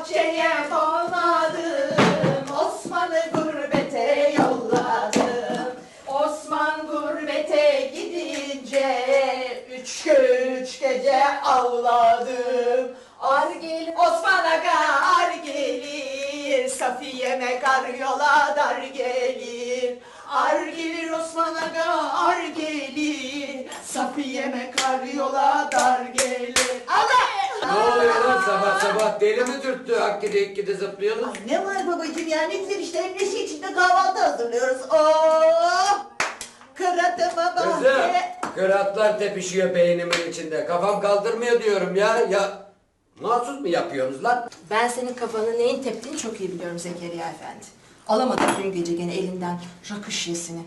bahçeye konadım Osman'ı gurbete yolladım. Osman gurbete gidince Üç gün üç gece ağladım Ar gelir Osman Aga ar gelir. Safiye'me kar yola dar gelir. Ar gelir Osman Aga ar gelir. Safiye'me kar yola dar gelir. Allah! Ne oluyor lan sabah sabah deli mi dürttü akkide ikkide zıplıyorsunuz? Ay ne var babacığım ya ne güzel işte neşe içinde kahvaltı hazırlıyoruz. Oh! Kıratıma Kızım bahçe. kıratlar tepişiyor beynimin içinde kafam kaldırmıyor diyorum ya ya mahsus mu yapıyorsunuz lan? Ben senin kafanın neyin teptiğini çok iyi biliyorum Zekeriya Efendi. Alamadım dün gece gene elinden rakı şişesini.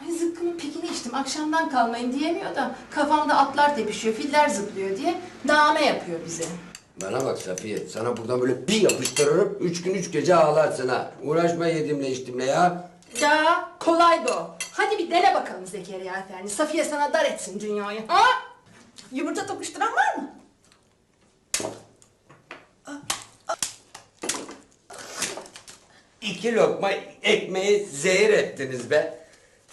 Ay zıkkımın pikini içtim akşamdan kalmayın diyemiyor da kafamda atlar tepişiyor, filler zıplıyor diye dame yapıyor bize. Bana bak Safiye sana buradan böyle bir yapıştırırım üç gün üç gece ağlarsın ha. Uğraşma yedimle içtimle ya. Ya kolaydı o. Hadi bir dene bakalım Zekeriya Efendi. Safiye sana dar etsin dünyayı. Ha? Yumurta tokuşturan var mı? İki lokma ekmeği zehir ettiniz be.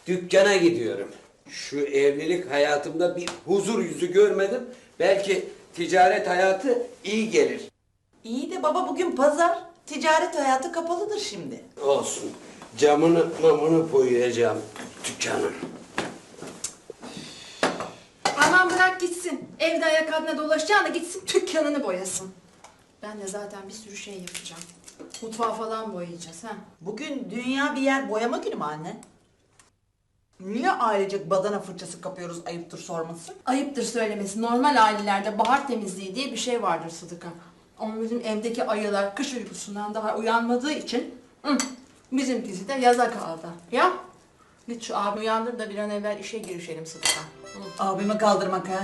Dükkana gidiyorum. Şu evlilik hayatımda bir huzur yüzü görmedim. Belki ticaret hayatı iyi gelir. İyi de baba bugün pazar. Ticaret hayatı kapalıdır şimdi. Olsun. Camını mamını boyayacağım dükkanın. Aman bırak gitsin. Evde ayak altına dolaşacağına gitsin dükkanını boyasın. Ben de zaten bir sürü şey yapacağım. Mutfağı falan boyayacağız ha. Bugün dünya bir yer boyama günü mü anne? Niye ailecek badana fırçası kapıyoruz ayıptır sorması? Ayıptır söylemesi. Normal ailelerde bahar temizliği diye bir şey vardır Sıdıka. Ama bizim evdeki ayılar kış uykusundan daha uyanmadığı için hı, bizimkisi de yaza kaldı. Ya git şu abi uyandır da bir an evvel işe girişelim Sıdıka. Hı. Abimi kaldırmak ha.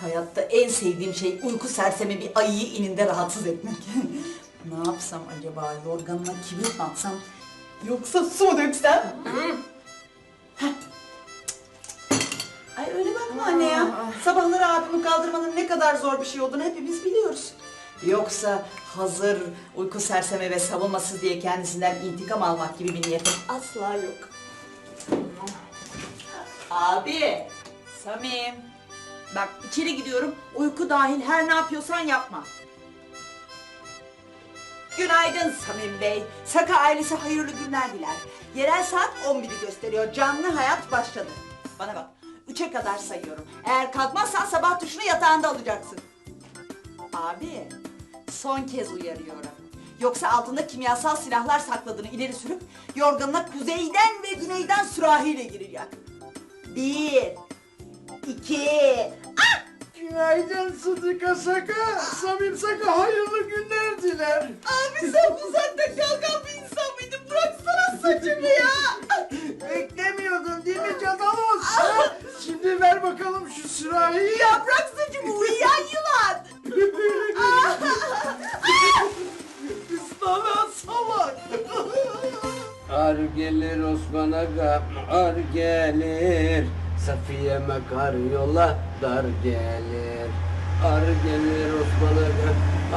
Hayatta en sevdiğim şey uyku sersemi bir ayıyı ininde rahatsız etmek. ne yapsam acaba? Yorganına kibrit mi atsam? Yoksa su mu döksem? Heh. Ay öyle bakma anne ya. Sabahları abimi kaldırmanın ne kadar zor bir şey olduğunu hepimiz biliyoruz. Yoksa hazır uyku serseme ve savunmasız diye kendisinden intikam almak gibi bir niyetim asla yok. Abi. Samim. Bak içeri gidiyorum. Uyku dahil her ne yapıyorsan yapma. Günaydın Samim Bey. Saka ailesi hayırlı günler diler. Yerel saat 11'i gösteriyor. Canlı hayat başladı. Bana bak. Üçe kadar sayıyorum. Eğer kalkmazsan sabah tuşunu yatağında alacaksın. Abi, son kez uyarıyorum. Yoksa altında kimyasal silahlar sakladığını ileri sürüp yorganına kuzeyden ve güneyden sürahiyle gireceğim. Bir, iki, ah! Günaydın Sıdıka Saka. Samim Saka hayırlı günler diler. Abi Safiye'me kar yola dar gelir. Ar gelir Osman Aga,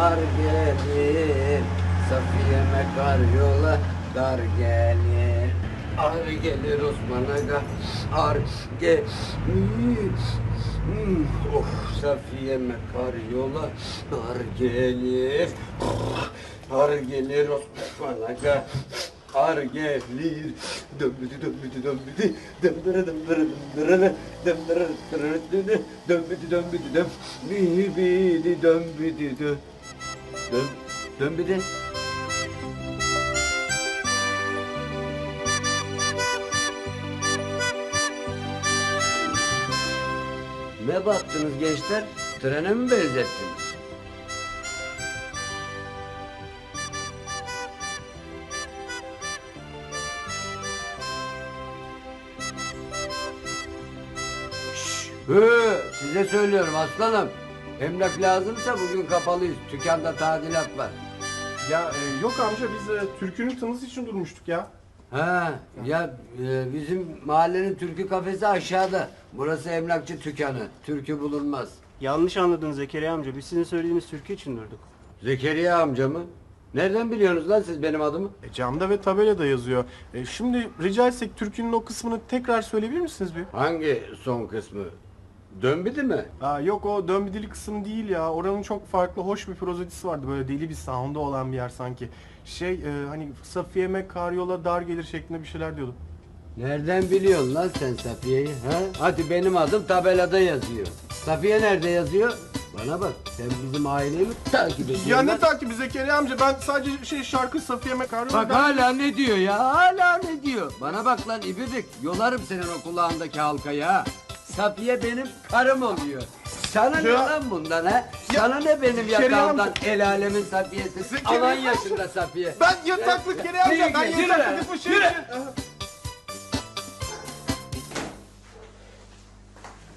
ar gelir. Safiye'me kar yola dar gelir. Ar gelir Osman Aga, ar gelir. Hmm, Of Safiye'me kar yola dar gelir. Ar gelir Osman Aga. Ar gelir. Dömbüdü dömbüdü dömbüdü. Dömbüre dömbüre dömbüre dömbüre dömbüre dömbüdü dömbüdü dömbüdü dö. Döm. Dömbüdü. Ne baktınız gençler? Trene mi benzettiniz? Hı, size söylüyorum aslanım. Emlak lazımsa bugün kapalıyız. Dükkanda tadilat var. Ya e, yok amca biz e, türkünün tanısı için durmuştuk ya. Ha, ya e, bizim mahallenin türkü kafesi aşağıda. Burası emlakçı dükkanı. Türkü bulunmaz. Yanlış anladın Zekeriya amca. Biz sizin söylediğiniz türkü için durduk. Zekeriya amca mı? Nereden biliyorsunuz lan siz benim adımı? E, camda ve tabelada yazıyor. E, şimdi rica etsek türkünün o kısmını tekrar söyleyebilir misiniz bir? Hangi son kısmı? Dönbidi mi? Aa, yok o dönbidili kısım değil ya. Oranın çok farklı, hoş bir prozodisi vardı. Böyle deli bir sound'u olan bir yer sanki. Şey e, hani Safiye'me karyola dar gelir şeklinde bir şeyler diyordu. Nereden biliyorsun lan sen Safiye'yi? Ha? Hadi benim adım tabelada yazıyor. Safiye nerede yazıyor? Bana bak sen bizim aileyi mi takip ediyorsun? Ya ne lan? takibi Zekeriya amca ben sadece şey şarkı Safiye'me karyola Bak dar... hala ne diyor ya? Hala ne diyor? Bana bak lan ibidik. Yolarım senin o kulağındaki halkayı ha. Safiye benim karım oluyor. Sana ne Ya- lan bundan ha? Sana ne benim Şerife yatağımdan amca- el alemin Safiye'si? Zekeriya- Alan yaşında Safiye. Ben yataklık Kere amca Yürü, ben yürü, yürü. yataklık bu şey Yürü.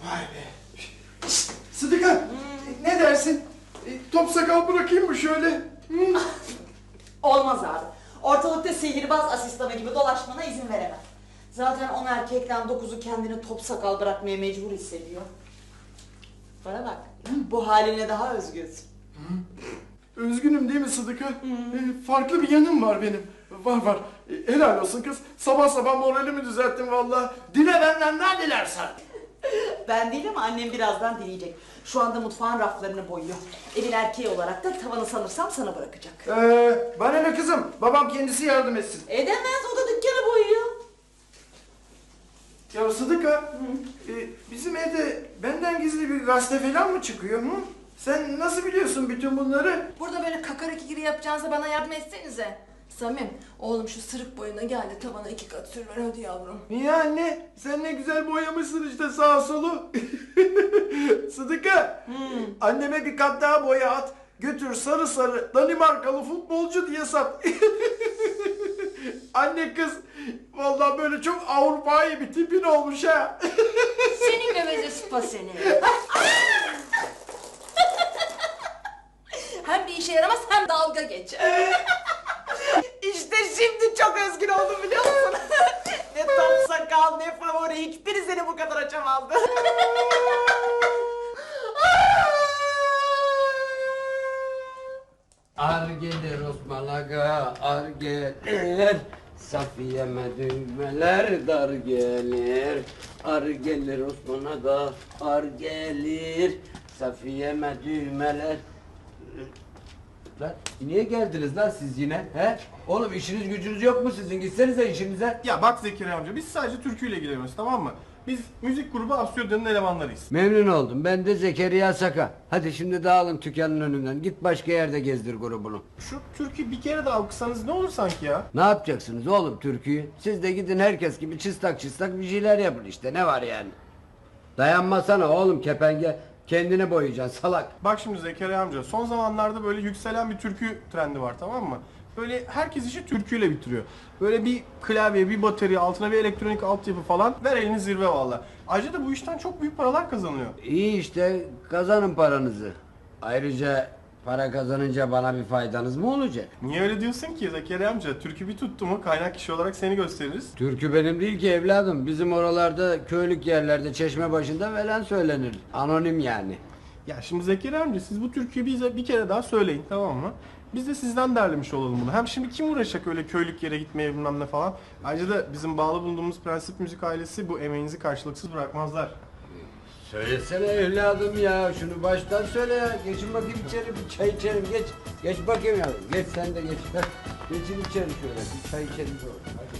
Vay be. Şşt, Sıdıka ne dersin? E, Top sakal bırakayım mı şöyle? Hı? Olmaz abi. Ortalıkta sihirbaz asistanı gibi dolaşmana izin veremem. Zaten on erkekten dokuzu kendini top sakal bırakmaya mecbur hissediyor. Bana bak, bu haline daha özgürsün. Üzgünüm değil mi Sıdıka? Ee, farklı bir yanım var benim. Var var. Ee, helal olsun kız. Sabah sabah moralimi düzelttin valla. Dile benden ne dilersen. Ben değil ama annem birazdan dileyecek. Şu anda mutfağın raflarını boyuyor. Evin erkeği olarak da tavanı sanırsam sana bırakacak. Ee, bana ne kızım? Babam kendisi yardım etsin. Edemez, o da dükkanı boyuyor. Ya Sıdıka, e, bizim evde benden gizli bir gazete falan mı çıkıyor? Hı? Sen nasıl biliyorsun bütün bunları? Burada böyle kakaraki gibi yapacağınıza bana yardım etsenize. Samim, oğlum şu sırık boyuna geldi tavana iki kat sür ver hadi yavrum. Niye anne? Sen ne güzel boyamışsın işte sağa solu. Sıdıka, anneme bir kat daha boya at. Götür sarı sarı Danimarkalı futbolcu diye sat. Anne kız, vallahi böyle çok Avrupa'yı bir tipin olmuş ha. Senin geveze sıpa seni. hem bir işe yaramaz hem dalga geçer. İşte şimdi çok özgür oldum biliyor musun? ne top sakal ne favori hiçbiri seni bu kadar açamazdı. Gelir Osman Aga, ar gelir. Safiye'me düğmeler dar gelir. Ar gelir Osman Aga, ar gelir. Safiye'me düğmeler. Lan niye geldiniz lan siz yine? He? Oğlum işiniz gücünüz yok mu sizin? Gitsenize işinize. Ya bak Zekeriya amca biz sadece türküyle ilgileniyoruz tamam mı? Biz müzik grubu Absürda'nın elemanlarıyız. Memnun oldum. Ben de Zekeriya Saka. Hadi şimdi dağılın dükkanın önünden. Git başka yerde gezdir grubunu. Şu türkü bir kere daha okusanız ne olur sanki ya? Ne yapacaksınız oğlum türküyü? Siz de gidin herkes gibi çıstak çıstak bir şeyler yapın işte. Ne var yani? Dayanmasana oğlum kepenge. Kendini boyayacaksın salak. Bak şimdi Zekeriya amca son zamanlarda böyle yükselen bir türkü trendi var tamam mı? Böyle herkes işi türküyle bitiriyor. Böyle bir klavye, bir batarya, altına bir elektronik altyapı falan ver elini zirve valla. Ayrıca da bu işten çok büyük paralar kazanılıyor. İyi işte kazanın paranızı. Ayrıca para kazanınca bana bir faydanız mı olacak? Niye öyle diyorsun ki Zekeriya amca? Türkü bir tuttu mu kaynak kişi olarak seni gösteririz. Türkü benim değil ki evladım. Bizim oralarda köylük yerlerde çeşme başında falan söylenir. Anonim yani. Ya şimdi Zekeriya amca siz bu türküyü bize bir kere daha söyleyin tamam mı? Biz de sizden derlemiş olalım bunu. Hem şimdi kim uğraşacak öyle köylük yere gitmeye bilmem ne falan. Ayrıca da bizim bağlı bulunduğumuz Prensip Müzik ailesi bu emeğinizi karşılıksız bırakmazlar. Söylesene evladım ya şunu baştan söyle ya. Geçin bakayım içeri bir çay içelim geç. Geç bakayım yavrum geç sen de geç. Geçin içeri şöyle bir çay içelim şöyle. Hadi.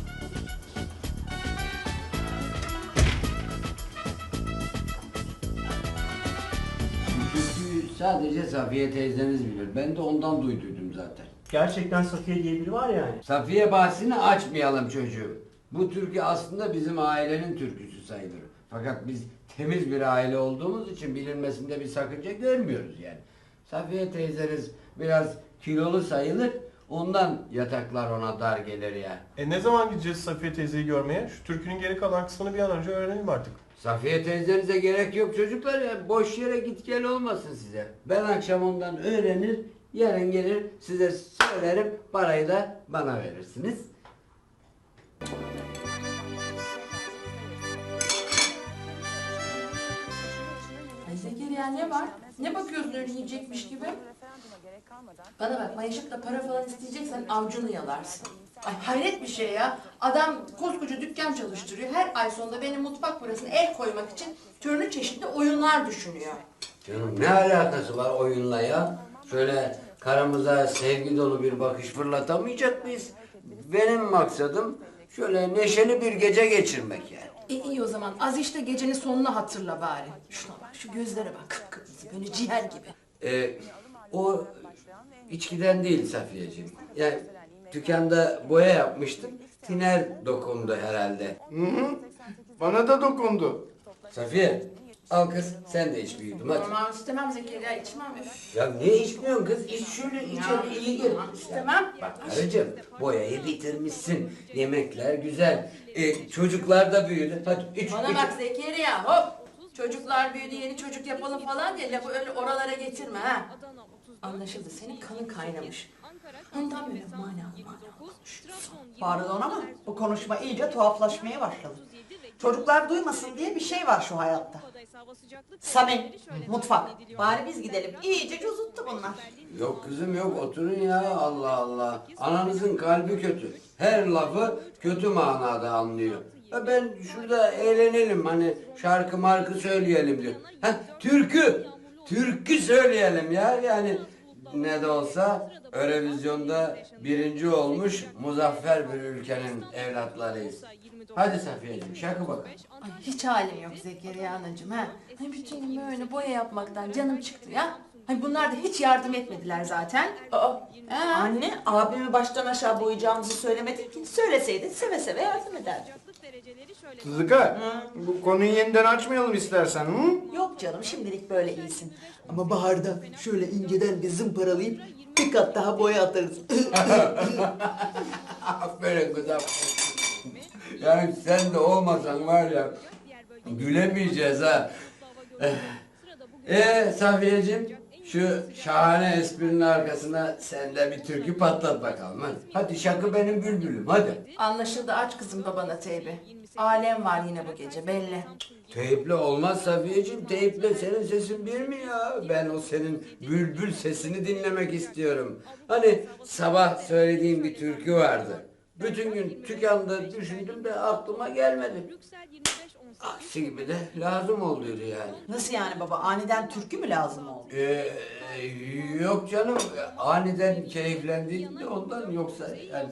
Bu türküyü sadece Safiye teyzeniz bilir. Ben de ondan duyduydum zaten. Gerçekten Safiye diye biri var yani. Safiye bahsini açmayalım çocuğum. Bu türkü aslında bizim ailenin türküsü sayılır. Fakat biz temiz bir aile olduğumuz için bilinmesinde bir sakınca görmüyoruz yani. Safiye teyzeniz biraz kilolu sayılır. Ondan yataklar ona dar gelir ya. E ne zaman gideceğiz Safiye teyzeyi görmeye? Şu türkünün geri kalan kısmını bir an önce öğrenelim artık. Safiye teyzenize gerek yok çocuklar ya. Boş yere git gel olmasın size. Ben akşam ondan öğrenir, yarın gelir size söylerim. Parayı da bana verirsiniz. Ne var? Ne bakıyorsun öyle yiyecekmiş gibi? Bana bak Mayışık'la para falan isteyeceksen avcunu yalarsın. Ay hayret bir şey ya. Adam koskoca dükkan çalıştırıyor. Her ay sonunda benim mutfak parasına el koymak için türlü çeşitli oyunlar düşünüyor. Canım ne alakası var oyunla ya? Şöyle karamıza sevgi dolu bir bakış fırlatamayacak mıyız? Benim maksadım şöyle neşeli bir gece geçirmek yani. E iyi o zaman az işte gecenin sonunu hatırla bari. Şuna bak şu gözlere bak kıpkırmızı böyle ciğer gibi. Ee, o içkiden değil Safiyeciğim. Yani dükkanda boya yapmıştım. Tiner dokundu herhalde. Hı hı. Bana da dokundu. Safiye al kız sen de iç bir yudum hadi. Aman istemem Zekeriya içmem. Üf. Ya niye içmiyorsun kız? İç şöyle içeri iyi gelir. İstemem. Bak karıcığım boyayı bitirmişsin. Yemekler güzel. Ee, çocuklar da büyüdü. Hadi iç Bana iç. bak Zekeriya hop. Çocuklar büyüdü yeni çocuk yapalım falan diye lafı öyle oralara getirme ha. Anlaşıldı senin kanın kaynamış. Ondan böyle manalı manalı konuşuyorsun. Pardon ama bu konuşma iyice tuhaflaşmaya başladı. Çocuklar duymasın diye bir şey var şu hayatta. Samim, mutfak. Bari biz gidelim. İyice cozuttu bunlar. Yok kızım yok oturun ya Allah Allah. Ananızın kalbi kötü. Her lafı kötü manada anlıyor. Ha ben şurada eğlenelim hani şarkı markı söyleyelim diyor. Ha türkü. Türkü söyleyelim ya yani ne de olsa Eurovizyonda birinci olmuş muzaffer bir ülkenin evlatlarıyız. Hadi Safiyeciğim şarkı bakalım. Ay hiç halim yok Zekeriya anacığım ha. Ay bütün gün böyle boya yapmaktan canım çıktı ya. Ay bunlar da hiç yardım etmediler zaten. Aa, Ha. anne abimi baştan aşağı boyayacağımızı söylemedin ki. Söyleseydin seve seve yardım ederdim. Sıdıka, bu konuyu yeniden açmayalım istersen. Hı? Yok canım şimdilik böyle iyisin. Ama baharda şöyle inceden bir zımparalayıp bir kat daha boya atarız. Aferin kızım. Yani sen de olmasan var ya gülemeyeceğiz ha. Ee Safiyeciğim şu şahane esprinin arkasına sen de bir türkü patlat bakalım hadi. Hadi şakı benim bülbülüm hadi. Anlaşıldı aç kızım babana teybi. Alem var yine bu gece belli. Teyple olmaz Safiyeciğim. Teyple senin sesin bir mi ya? Ben o senin bülbül sesini dinlemek istiyorum. Hani sabah söylediğim bir türkü vardı. Bütün gün dükkanda düşündüm de aklıma gelmedi. Aksi gibi de lazım oluyordu yani. Nasıl yani baba aniden türkü mü lazım oldu? Ee, yok canım aniden keyiflendim de ondan yoksa yani.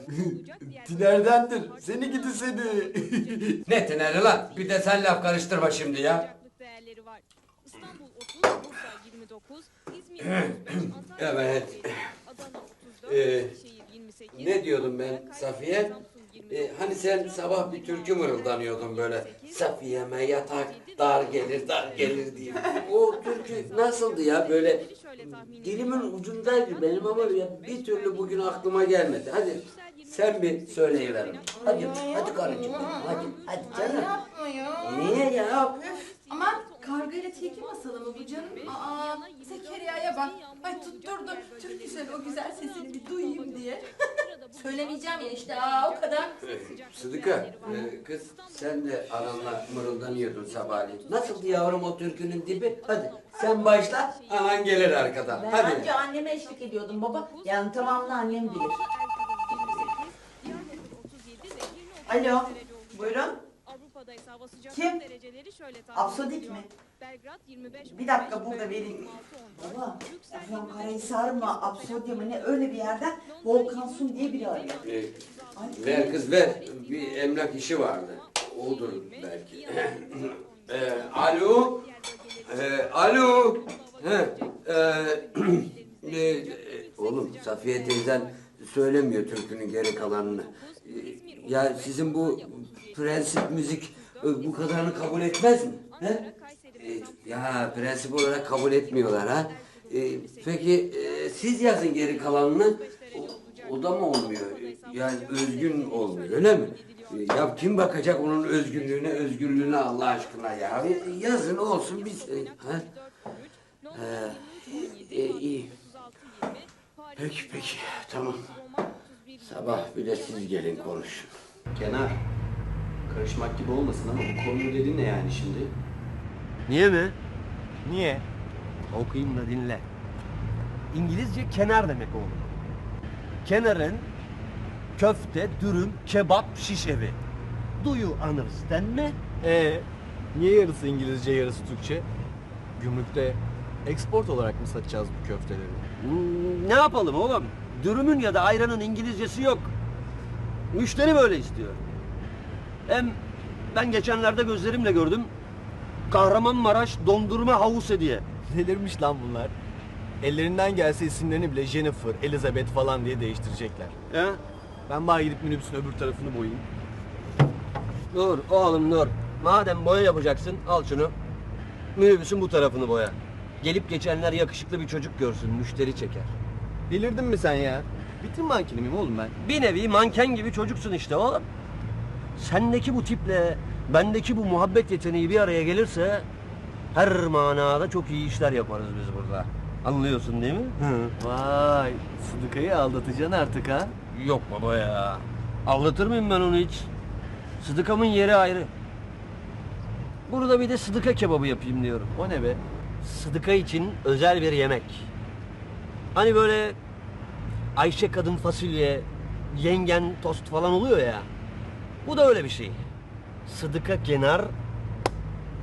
Tinerdendir. Seni gidi seni. ne tineri lan? Bir de sen laf karıştırma şimdi ya. değerleri var. İstanbul 30, Bursa 29, İzmir 35, Antalya Evet. 37, Adana 34, Ee, Eskişehir 28, Ne diyordum ben Safiye? Ee, hani sen sabah bir türkü mırıldanıyordun böyle. Safiye'me yatak dar gelir dar gelir diye. O türkü nasıldı ya böyle dilimin ucundaydı benim ama ya bir türlü bugün aklıma gelmedi. Hadi sen bir söyleyiver. Hadi hadi karıcığım hadi hadi canım. Yapma ya. Niye ya? Aman karga ile tilki masalı mı bu canım? Aa Zekeriya'ya bak. Ay tutturdu. Türkü söyle o güzel sesini bir duyayım diye. Söylemeyeceğim ya işte aa o kadar. Sıdıka, e, kız sen de ananla mırıldanıyordun sabahleyin. Nasıldı yavrum o türkünün dibi? Hadi sen başla, anan gelir arkadan. Ben Hadi. önce anneme eşlik ediyordum baba. Yani tamamını annem bilir. Alo, buyurun. Avrupa'da ise hava sıcaklık Kim? dereceleri şöyle tahmin Absodik ediliyor. mi? Belgrad 25, Bir dakika burada vereyim. Baba, Afyonkarahisar mı, Absodya mı ne öyle bir yerden Volkan Sun diye biri arıyor. E, ver kız ver, bir emlak işi vardı. Odur belki. e, alo, e, alo. He, e, e, oğlum Safiye teyzen söylemiyor türkünün geri kalanını. Ya sizin bu prensip müzik e, bu kadarını kabul etmez mi? He? E, ya prensip olarak kabul etmiyorlar ha. E, peki siz yazın geri kalanını. O, o da mı olmuyor? Yani özgün olmuyor öyle mi? Ya kim bakacak onun özgünlüğüne, özgürlüğüne Allah aşkına ya? Yazın olsun biz. e, Ha? E, e. Peki peki tamam. Sabah bir de siz gelin konuşun. Kenar. Karışmak gibi olmasın ama bu konu dedin ne yani şimdi? Niye mi? Niye? Okuyayım da dinle. İngilizce kenar demek oğlum. Kenarın köfte, dürüm, kebap, şiş evi. Do you understand me? Ee, niye yarısı İngilizce yarısı Türkçe? Gümrükte export olarak mı satacağız bu köfteleri? Hmm, ne yapalım oğlum? Dürümün ya da ayranın İngilizcesi yok. Müşteri böyle istiyor. Hem ben geçenlerde gözlerimle gördüm. Kahramanmaraş dondurma havuz hediye. Delirmiş lan bunlar. Ellerinden gelse isimlerini bile Jennifer, Elizabeth falan diye değiştirecekler. He? Ben bari gidip minibüsün öbür tarafını boyayayım. Dur oğlum dur. Madem boya yapacaksın al şunu. Minibüsün bu tarafını boya. Gelip geçenler yakışıklı bir çocuk görsün, müşteri çeker. Delirdin mi sen ya? Bitim mankeni miyim oğlum ben? Bir nevi manken gibi çocuksun işte oğlum. Sendeki bu tiple bendeki bu muhabbet yeteneği bir araya gelirse her manada çok iyi işler yaparız biz burada. Anlıyorsun değil mi? Hı. Vay, Sıdıka'yı aldatacaksın artık ha? Yok baba ya. Anlatır mıyım ben onu hiç? Sıdıkamın yeri ayrı. Burada bir de sıdıka kebabı yapayım diyorum. O ne be? Sıdıka için özel bir yemek. Hani böyle Ayşe kadın fasulye, yengen tost falan oluyor ya. Bu da öyle bir şey. Sıdıka kenar,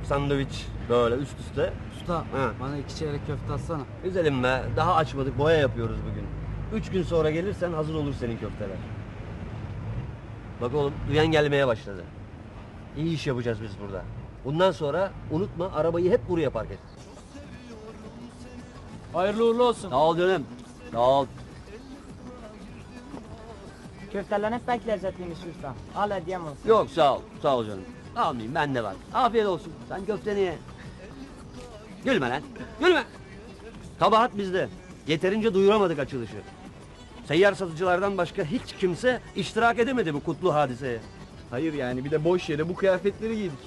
sandviç böyle üst üste. Usta Ha. bana iki çeyrek köfte atsana. Güzelim be. Daha açmadık. Boya yapıyoruz bugün. Üç gün sonra gelirsen hazır olur senin köfteler. Bak oğlum duyan gelmeye başladı. İyi iş yapacağız biz burada. Bundan sonra unutma arabayı hep buraya park et. Hayırlı uğurlu olsun. Sağ ol canım. Sağ ol. Köftelerin pek lezzetliymiş usta. Al hediyem olsun. Yok sağ ol. Sağ ol canım. Almayayım ben de var. Afiyet olsun. Sen köfteni ye. Gülme lan. Gülme. Kabahat bizde. Yeterince duyuramadık açılışı. Seyyar satıcılardan başka hiç kimse iştirak edemedi bu kutlu hadiseye. Hayır yani bir de boş yere bu kıyafetleri giydik.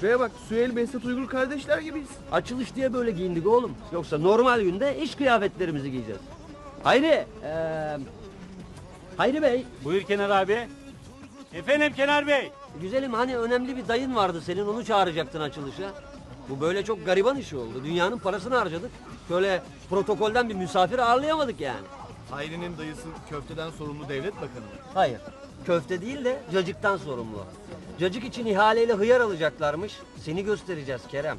Şuraya bak, Süheyl Behzat Uygur kardeşler gibiyiz. Açılış diye böyle giyindik oğlum. Yoksa normal günde iş kıyafetlerimizi giyeceğiz. Hayri, eee Hayri Bey, Buyur Kenar abi. Efendim Kenar Bey. güzelim hani önemli bir dayın vardı senin onu çağıracaktın açılışa. Bu böyle çok gariban işi oldu. Dünyanın parasını harcadık. Şöyle protokolden bir misafir ağırlayamadık yani. Hayri'nin dayısı köfteden sorumlu devlet bakanı mı? Hayır. Köfte değil de cacıktan sorumlu. Cacık için ihaleyle hıyar alacaklarmış. Seni göstereceğiz Kerem.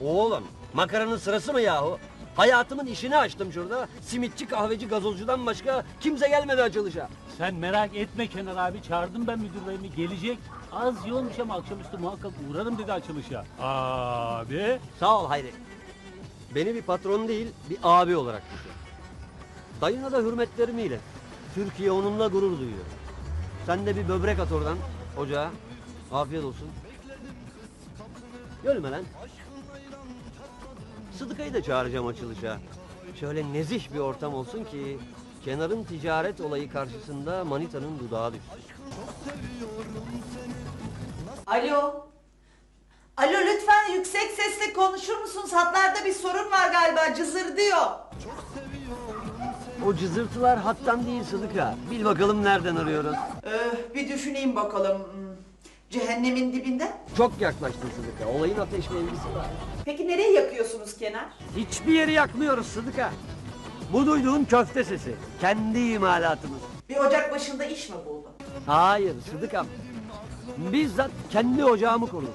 Oğlum makaranın sırası mı yahu? Hayatımın işini açtım şurada. Simitçi, kahveci, gazozcudan başka kimse gelmedi açılışa. Sen merak etme Kenar abi. Çağırdım ben müdürlerimi. Gelecek. Az yoğunmuş ama akşamüstü muhakkak uğrarım dedi açılışa. Abi. Sağ ol Hayri. Beni bir patron değil, bir abi olarak düşün. Dayına da hürmetlerimi ilet. Türkiye onunla gurur duyuyor. Sen de bir böbrek at oradan ocağa. Afiyet olsun. Gölme lan. Sıdıkayı da çağıracağım açılışa. Şöyle nezih bir ortam olsun ki kenarın ticaret olayı karşısında manitanın dudağı düşsün. Alo. Alo lütfen yüksek sesle konuşur musunuz? Hatlarda bir sorun var galiba cızır diyor. O cızırtılar hattan değil Sıdıka. Bil bakalım nereden arıyoruz. Ee, bir düşüneyim bakalım. Hmm, Cehennemin dibinde. Çok yaklaştın Sıdıka. Olayın ateşle ilgisi var. Peki nereye yakıyorsunuz Kenar? Hiçbir yeri yakmıyoruz Sıdıka. Bu duyduğun köfte sesi. Kendi imalatımız. Bir ocak başında iş mi buldun? Hayır Sıdıkam. Bizzat kendi ocağımı kurdum.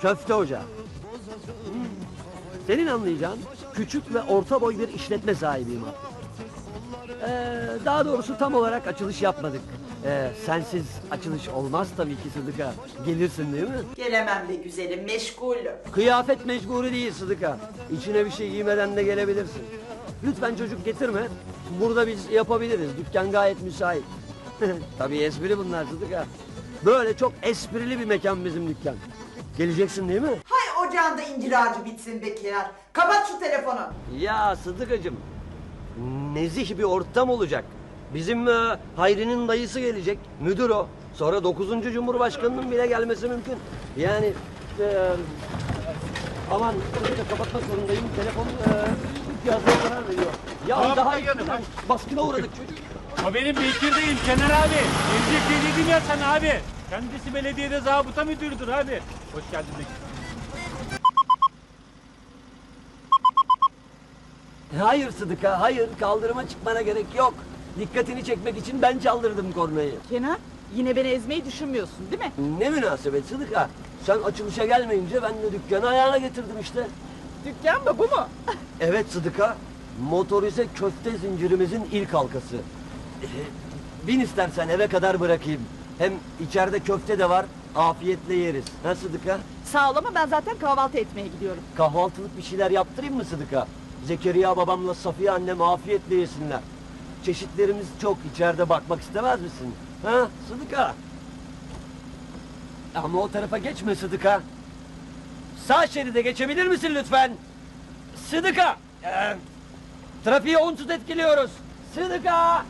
Köfte ocağı. Hmm. Senin anlayacağın küçük ve orta boy bir işletme sahibiyim artık. Ee, daha doğrusu tam olarak açılış yapmadık. Ee, sensiz açılış olmaz tabii ki Sıdıka. Gelirsin değil mi? Gelemem be güzelim meşgulüm. Kıyafet mecburi değil Sıdıka. İçine bir şey giymeden de gelebilirsin. Lütfen çocuk getirme. Burada biz yapabiliriz. Dükkan gayet müsait. Tabii espri bunlar Sıdıka. Böyle çok esprili bir mekan bizim dükkan. Geleceksin değil mi? Hay ocağında incir ağacı bitsin be Kenar. Kapat şu telefonu. Ya Sıdıkacığım. Nezih bir ortam olacak. Bizim e, Hayri'nin dayısı gelecek. Müdür o. Sonra 9. Cumhurbaşkanının bile gelmesi mümkün. Yani e, aman Sıdıka kapatmak zorundayım. Telefon e, cihazına zarar veriyor. Ya daha baskına uğradık çocuk. O benim Bekir değil Kenar abi. Gelecek diye dedim ya sana abi. Kendisi belediyede zabıta müdürüdür abi. Hoş geldin Bekir. Hayır Sıdıka, hayır. Kaldırıma çıkmana gerek yok. Dikkatini çekmek için ben çaldırdım kornayı. Kenan yine beni ezmeyi düşünmüyorsun değil mi? Ne münasebet Sıdıka. Sen açılışa gelmeyince ben de dükkanı ayağına getirdim işte. Dükkan mı bu mu? Evet Sıdıka. Motorize köfte zincirimizin ilk halkası. Ee, Bin istersen eve kadar bırakayım. Hem içeride köfte de var. Afiyetle yeriz. Ha Sıdıka? Sağ ol ama ben zaten kahvaltı etmeye gidiyorum. Kahvaltılık bir şeyler yaptırayım mı Sıdıka? Zekeriya babamla Safiye annem afiyetle yesinler. Çeşitlerimiz çok. içeride bakmak istemez misin? Ha Sıdıka? Ama o tarafa geçme Sıdıka. Sağ şeride geçebilir misin lütfen? Sıdıka! Ee, trafiği onsuz etkiliyoruz. Sıdıka!